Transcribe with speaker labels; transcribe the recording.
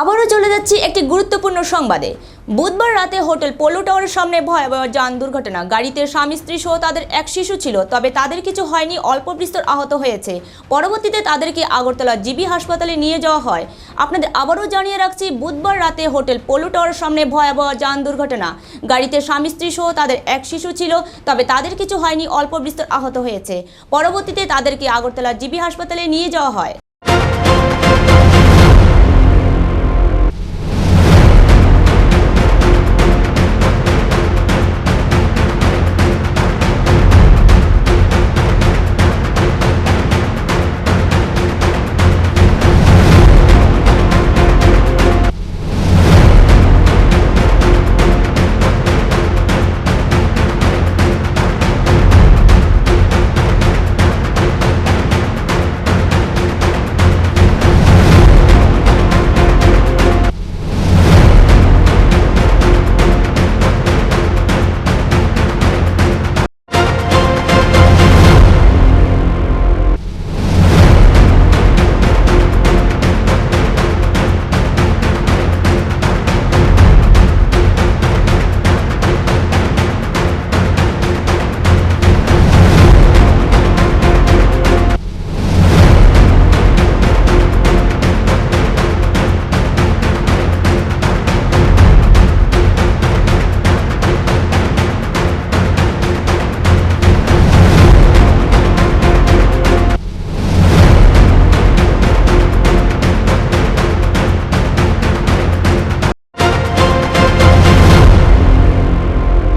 Speaker 1: আবারও চলে যাচ্ছি একটি গুরুত্বপূর্ণ সংবাদে। বুধবার রাতে হোটেল পোলো টাওয়ারের সামনে ভয়াবহ যান দুর্ঘটনা। গাড়িতে স্বামী, স্ত্রী সহ তাদের এক শিশু ছিল, তবে তাদের কিছু হয়নি, অল্প বিস্তর আহত হয়েছে। পরবর্তীতে তাদেরকে আগরতলা জিবি হাসপাতালে নিয়ে যাওয়া হয়। আপনাদের আবারও জানিয়ে রাখছি, বুধবার রাতে হোটেল পোলো টাওয়ারের সামনে ভয়াবহ যান দুর্ঘটনা। গাড়িতে স্বামী, স্ত্রী সহ তাদের এক শিশু ছিল, তবে তাদের কিছু হয়নি, অল্প বিস্তর আহত হয়েছে। পরবর্তীতে তাদেরকে আগরতলা জিবি হাসপাতালে নিয়ে যাওয়া হয়।